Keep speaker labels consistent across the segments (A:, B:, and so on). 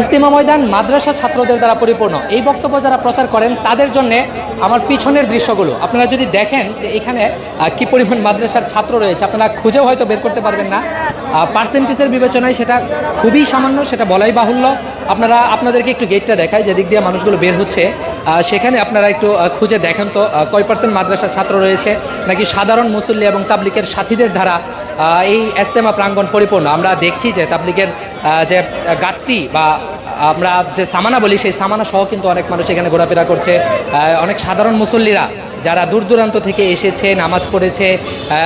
A: ইস্তেমা ময়দান মাদ্রাসা ছাত্রদের দ্বারা পরিপূর্ণ। এই বক্তব্য যারা প্রচার করেন, তাদের জন্য আমার পিছনের দৃশ্যগুলো। আপনারা যদি দেখেন যে এখানে কি পরিমাণ মাদ্রাসার ছাত্র রয়েছে, আপনারা খুঁজেও হয়তো বের করতে পারবেন না। পার্সেন্টেজের বিবেচনায় সেটা খুবই সামান্য, সেটা বলাই বাহুল্য। আপনারা, আপনাদেরকে একটু গেটটা দেখায় যেদিক দিয়ে মানুষগুলো বের হচ্ছে। সেখানে আপনারা একটু খুঁজে দেখেন তো কয় পার্সেন্ট মাদ্রাসার ছাত্র রয়েছে, নাকি সাধারণ মুসল্লি এবং তাবলিকের সাথীদের দ্বারা এই এস্তেমা প্রাঙ্গণ পরিপূর্ণ। আমরা দেখছি যে তাবলিগের যে গাঠটি বা আমরা যে সামানা বলি, সেই সামানা সহ কিন্তু অনেক মানুষ এখানে ঘোরাফেরা করছে। অনেক সাধারণ মুসল্লিরা যারা দূর দূরান্ত থেকে এসেছে, নামাজ পড়েছে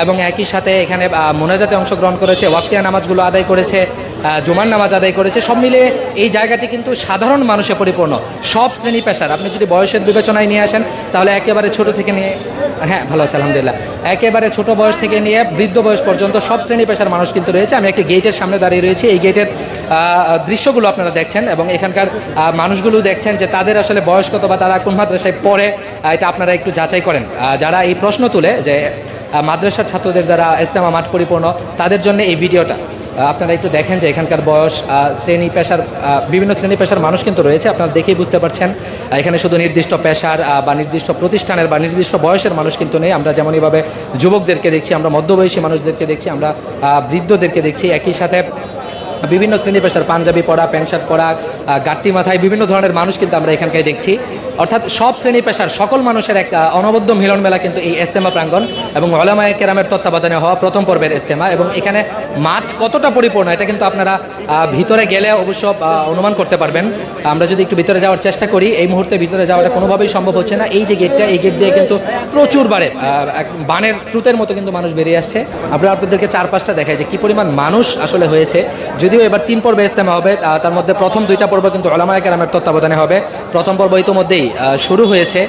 A: এবং একই সাথে এখানে মোনাজাতে অংশগ্রহণ করেছে, ওয়াক্তিয়া নামাজগুলো আদায় করেছে জুমার নামাজ আদায় করেছে, সব মিলে এই জায়গাটি কিন্তু সাধারণ মানুষে পরিপূর্ণ, সব শ্রেণি পেশার। আপনি যদি বয়সের বিবেচনায় নিয়ে আসেন, তাহলে একেবারে ছোট থেকে নিয়ে হ্যাঁ ভালো আছে, আলহামদুলিল্লাহ। একেবারে ছোট বয়স থেকে নিয়ে বৃদ্ধ বয়স পর্যন্ত সব শ্রেণি পেশার মানুষ কিন্তু রয়েছে। আমি একটি গেটের সামনে দাঁড়িয়ে রয়েছি। এই গেটের দৃশ্যগুলো আপনারা দেখছেন এবং এখানকার মানুষগুলো দেখছেন যে তাদের আসলে বয়স কত বা তারা কোন মাদ্রাসায় পড়ে এটা আপনারা একটু যাচাই করেন। যারা এই প্রশ্ন তুলে যে মাদ্রাসার ছাত্রদের যারা ইস্তেমা মাঠ পরিপূর্ণ, তাদের জন্য এই ভিডিওটা আপনারা একটু দেখেন যে এখানকার বয়স শ্রেণি, পেশার বিভিন্ন শ্রেণি পেশার মানুষ কিন্তু রয়েছে, আপনারা দেখেই বুঝতে পারছেন। এখানে শুধু নির্দিষ্ট পেশার বা নির্দিষ্ট প্রতিষ্ঠানের বা নির্দিষ্ট বয়সের মানুষ কিন্তু নেই। আমরা যেমন এইভাবে যুবকদেরকে দেখছি, আমরা মধ্যবয়সী মানুষদেরকে দেখছি, আমরা বৃদ্ধদেরকে দেখছি। একই সাথে বিভিন্ন শ্রেণি পেশার পাঞ্জাবি পরা, প্যান্ট শার্ট পরা গাট্টি মাথায় বিভিন্ন ধরনের মানুষ কিন্তু আমরা এখানকায় দেখছি। অর্থাৎ সব শ্রেণি পেশার সকল মানুষের এক অনবদ্য মিলন মেলা কিন্তু এই এস্তেমা প্রাঙ্গণ এবং ওলামায় কেরামের তত্ত্বাবধানে হওয়া প্রথম পর্বের ইস্তেমা এবং এখানে মাঠ কতটা পরিপূর্ণ এটা কিন্তু আপনারা ভিতরে গেলে অবশ্য অনুমান করতে পারবেন। আমরা যদি একটু ভিতরে যাওয়ার চেষ্টা করি, এই মুহূর্তে ভিতরে যাওয়াটা কোনোভাবেই সম্ভব হচ্ছে না। এই যে গেটটা, এই গেট দিয়ে কিন্তু প্রচুর বারে বানের স্রোতের মতো কিন্তু মানুষ বেরিয়ে আসছে। আমরা আপনাদেরকে চার পাঁচটা দেখাই যে কি পরিমাণ মানুষ আসলে হয়েছে। যদিও এবার তিন পর্বে ইস্তেমা হবে তার মধ্যে প্রথম দুইটা পর্ব কিন্তু ওলামায় কেরামের তত্ত্বাবধানে হবে। প্রথম পর্ব ইতোমধ্যেই শুরু হয়েছে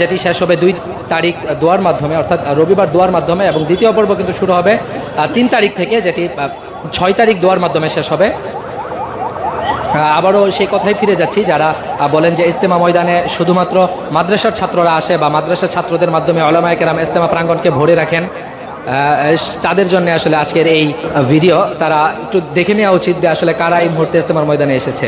A: যেটি শেষ হবে দুই তারিখ দোয়ার মাধ্যমে, অর্থাৎ রবিবার দোয়ার মাধ্যমে, এবং দ্বিতীয় পর্ব কিন্তু শুরু হবে তিন তারিখ থেকে, যেটি ছয় তারিখ দোয়ার মাধ্যমে শেষ হবে। আবারও সেই কথাই ফিরে যাচ্ছি, যারা বলেন যে ইস্তেমা ময়দানে শুধুমাত্র মাদ্রাসার ছাত্ররা আসে বা মাদ্রাসার ছাত্রদের মাধ্যমে ওলামায় কেরাম ইস্তেমা প্রাঙ্গণকে ভরে রাখেন তাদের জন্য আসলে আজকের এই ভিডিও, তারা একটু দেখে নেওয়া উচিত যে আসলে কারা এই মুহূর্তে ইস্তেমার ময়দানে এসেছে।